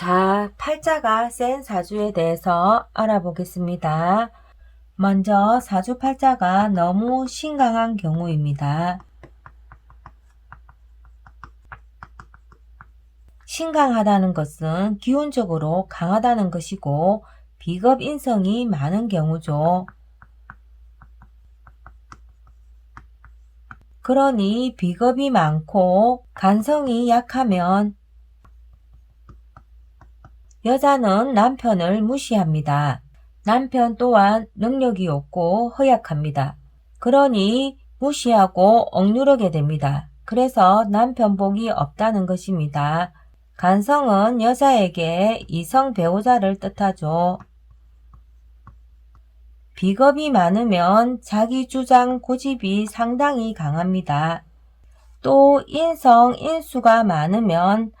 자, 팔자가 센 사주에 대해서 알아보겠습니다. 먼저 사주 팔자가 너무 신강한 경우입니다. 신강하다는 것은 기운적으로 강하다는 것이고 비겁 인성이 많은 경우죠. 그러니 비겁이 많고 간성이 약하면 여자는 남편을 무시합니다. 남편 또한 능력이 없고 허약합니다. 그러니 무시하고 억누르게 됩니다. 그래서 남편 복이 없다는 것입니다. 간성은 여자에게 이성 배우자를 뜻하죠. 비겁이 많으면 자기 주장 고집이 상당히 강합니다. 또 인성 인수가 많으면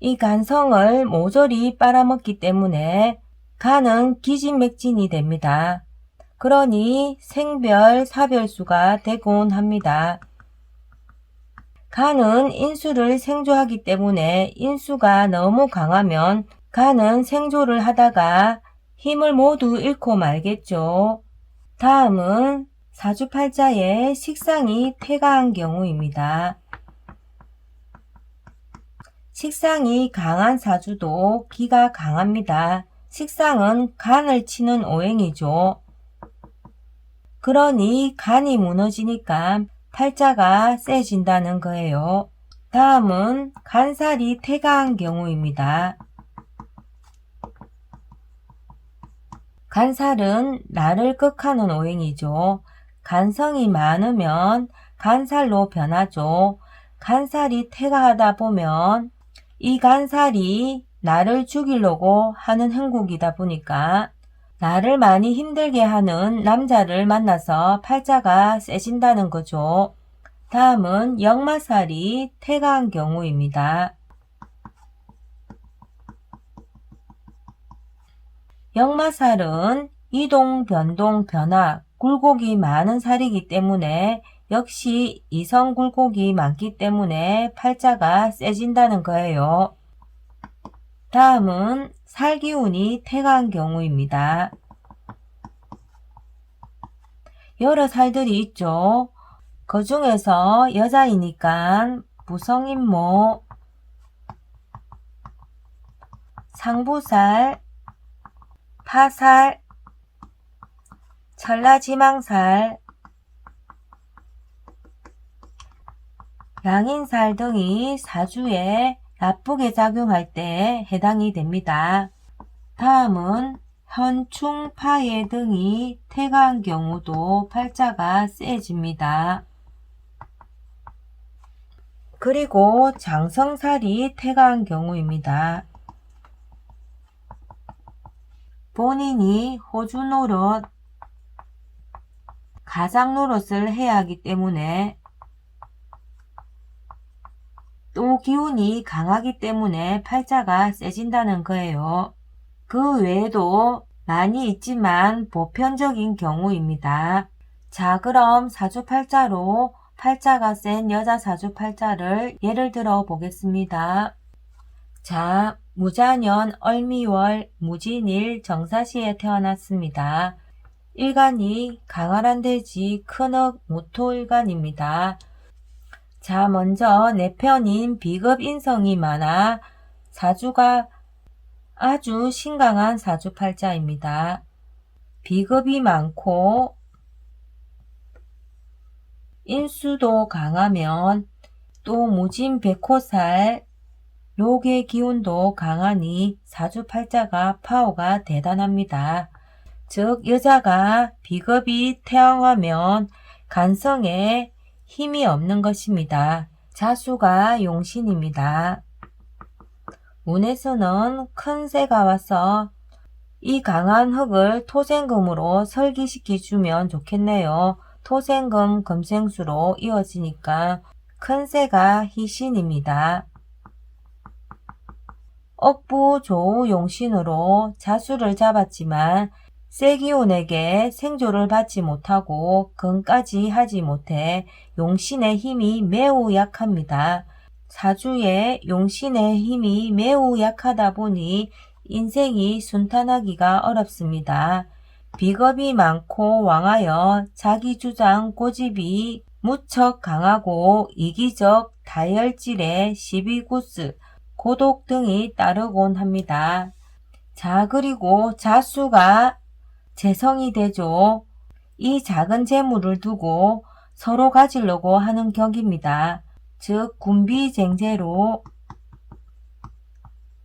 이 간성을 모조리 빨아먹기 때문에 간은 기진맥진이 됩니다. 그러니 생별 사별수가 되곤 합니다. 간은 인수를 생조하기 때문에 인수가 너무 강하면 간은 생조를 하다가 힘을 모두 잃고 말겠죠. 다음은 사주팔자의 식상이 태가한 경우입니다. 식상이 강한 사주도 기가 강합니다. 식상은 간을 치는 오행이죠. 그러니 간이 무너지니까 팔자가 세진다는 거예요. 다음은 간살이 태가한 경우입니다. 간살은 나를 극하는 오행이죠. 간성이 많으면 간살로 변하죠. 간살이 태가하다 보면 이 간살이 나를 죽이려고 하는 행국이다 보니까 나를 많이 힘들게 하는 남자를 만나서 팔자가 세진다는 거죠. 다음은 역마살이 태가한 경우입니다. 역마살은 이동, 변동, 변화, 굴곡이 많은 살이기 때문에 역시 이성 굴곡이 많기 때문에 팔자가 세진다는 거예요. 다음은 살기운이 태가한 경우입니다. 여러 살들이 있죠. 그 중에서 여자이니까 부성인모, 상부살, 파살, 천라지망살, 양인살 등이 사주에 나쁘게 작용할 때 해당이 됩니다. 다음은 현충, 파해 등이 태가한 경우도 팔자가 세집니다. 그리고 장성살이 태가한 경우입니다. 본인이 호주 노릇, 가장 노릇을 해야 하기 때문에 또 기운이 강하기 때문에 팔자가 세진다는 거예요. 그 외에도 많이 있지만 보편적인 경우입니다. 자, 그럼 사주팔자로 팔자가 센 여자 사주팔자를 예를 들어 보겠습니다. 자, 무자년 얼미월 무진일 정사시에 태어났습니다. 일간이 강활한 돼지 큰억 무토일간입니다. 자, 먼저 내 편인 비급 인성이 많아 사주가 아주 신강한 사주팔자입니다. 비급이 많고 인수도 강하면 또 무진 백호살 록의 기운도 강하니 사주팔자가 파워가 대단합니다. 즉 여자가 비겁이 태양하면 간성에 힘이 없는 것입니다. 자수가 용신입니다. 운에서는 큰 새가 와서 이 강한 흙을 토생금으로 설기시켜 주면 좋겠네요. 토생금 금생수로 이어지니까 큰 새가 희신입니다. 억부 조우 용신으로 자수를 잡았지만 세기온에게 생조를 받지 못하고 근까지 하지 못해 용신의 힘이 매우 약합니다. 사주의 용신의 힘이 매우 약하다 보니 인생이 순탄하기가 어렵습니다. 비겁이 많고 왕하여 자기 주장 고집이 무척 강하고 이기적 다혈질의 시비구스, 고독 등이 따르곤 합니다. 자, 그리고 자수가 재성이 되죠. 이 작은 재물을 두고 서로 가지려고 하는 격입니다. 즉, 군비쟁제로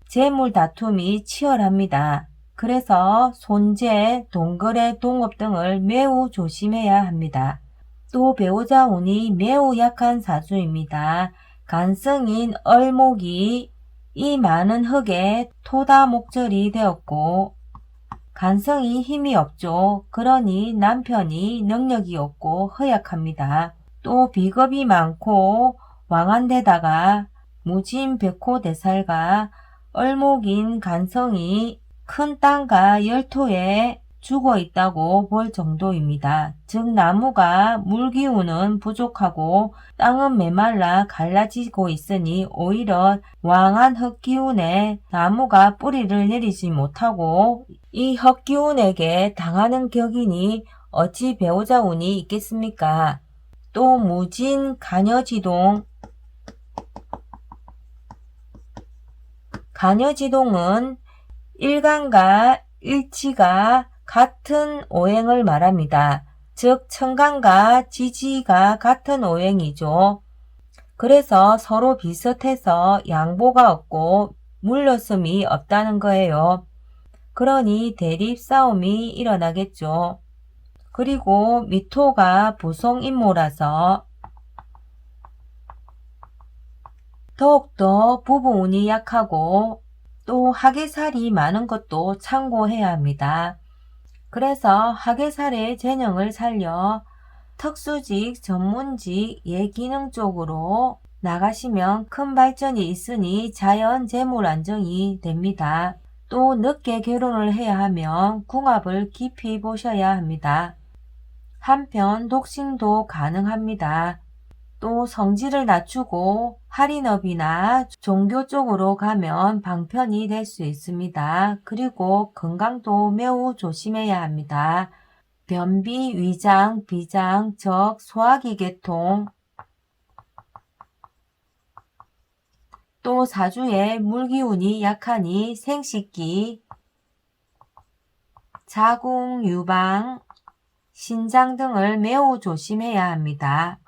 재물 다툼이 치열합니다. 그래서 손재, 동거래, 동업 등을 매우 조심해야 합니다. 또 배우자 운이 매우 약한 사주입니다. 간성인 얼목이 이 많은 흙에 토다 목절이 되었고 간성이 힘이 없죠. 그러니 남편이 능력이 없고 허약합니다. 또 비겁이 많고 왕한데다가 무진 백호대살과 얼목인 간성이 큰 땅과 열토에 죽어 있다고 볼 정도입니다. 즉 나무가 물 기운은 부족하고 땅은 메말라 갈라지고 있으니 오히려 왕한 흙 기운에 나무가 뿌리를 내리지 못하고 이흙 기운에게 당하는 격이니 어찌 배우자 운이 있겠습니까? 또 무진 간여지동 간여지동은 일간과 일치가 같은 오행을 말합니다. 즉 천간과 지지가 같은 오행이죠. 그래서 서로 비슷해서 양보가 없고 물러섬이 없다는 거예요. 그러니 대립 싸움이 일어나겠죠. 그리고 미토가 부성인모라서 더욱더 부부 운이 약하고 또 하계살이 많은 것도 참고해야 합니다. 그래서 하계살의 재능을 살려 특수직, 전문직, 예기능 쪽으로 나가시면 큰 발전이 있으니 자연 재물 안정이 됩니다. 또 늦게 결혼을 해야 하면 궁합을 깊이 보셔야 합니다. 한편 독신도 가능합니다. 또 성질을 낮추고 할인업이나 종교 쪽으로 가면 방편이 될 수 있습니다. 그리고 건강도 매우 조심해야 합니다. 변비, 위장, 비장, 적, 소화기 계통, 또 사주에 물기운이 약하니 생식기, 자궁, 유방, 신장 등을 매우 조심해야 합니다.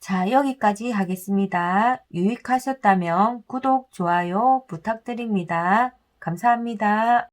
자, 여기까지 하겠습니다. 유익하셨다면 구독, 좋아요 부탁드립니다. 감사합니다.